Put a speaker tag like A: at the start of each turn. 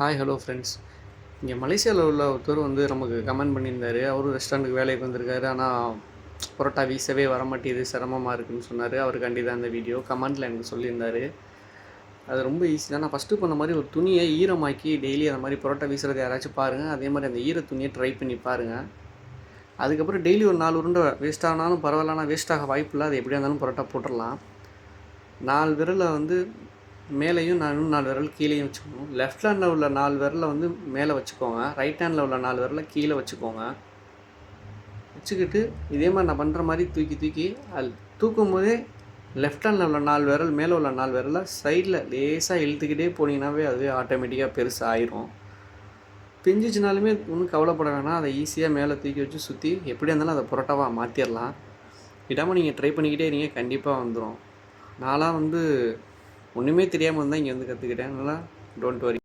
A: Hi hello friends இங்கே மலேசியாவில் உள்ள ஒருத்தர் வந்து நமக்கு கமெண்ட் பண்ணியிருந்தாரு. அவரும் ரெஸ்டாரண்ட்டுக்கு வேலைக்கு வந்திருக்காரு. ஆனால் பரோட்டா வீசவே வர மாட்டேது சிரமமாக இருக்குன்னு சொன்னார். அவருக்காண்டி தான் இந்த வீடியோ கமெண்ட்டில் எனக்கு சொல்லியிருந்தார். அது ரொம்ப ஈஸி தான். நான் ஃபஸ்ட்டு பண்ண மாதிரி ஒரு துணியை ஈரமாக்கி டெய்லி அந்த மாதிரி பரோட்டா வீசுறது யாராச்சும் பாருங்கள் அதே மாதிரி அந்த ஈர துணியை ட்ரை பண்ணி பாருங்கள் அதுக்கப்புறம் டெய்லி ஒரு நாலு உருண்டை வேஸ்ட் ஆனாலும் பரவாயில்ல. ஆனால் வேஸ்ட் ஆக வாய்ப்பு இல்லை அது எப்படியா இருந்தாலும் பரோட்டா போட்டுடலாம். நாலு விரலை வந்து மேலேயும் நான் நாலு விரல் கீழேயும் வச்சுக்கணும். லெஃப்ட் ஹேண்டில் உள்ள நாலு விரலை வந்து மேலே வச்சுக்கோங்க. ரைட் ஹேண்டில் உள்ள நாலு விரலை கீழே வச்சுக்கோங்க. வச்சுக்கிட்டு இதே மாதிரி நான் பண்ணுற மாதிரி தூக்கி தூக்கி அது தூக்கும் போதே லெஃப்ட் ஹேண்டில் உள்ள நாலு விரல் மேலே உள்ள நாலு விரலை சைடில் லேசாக இழுத்துக்கிட்டே போனீங்கன்னாவே அதுவே ஆட்டோமேட்டிக்காக பெருசாக ஆயிரும் பிஞ்சிச்சுனாலுமே ஒன்றும் கவலைப்பட வேணாம். அதை ஈஸியாக மேலே தூக்கி வச்சு சுற்றி எப்படியா இருந்தாலும் அதை புரோட்டாவாக மாற்றிடலாம் விடாமல் நீங்கள் ட்ரை பண்ணிக்கிட்டே இருங்க. கண்டிப்பாக வந்துடும் நான்லாம் வந்து ஒன்றுமே தெரியாமல் இருந்தால் இங்கே வந்து கற்றுக்கிட்டேன் அதனால் டோன்ட் வரி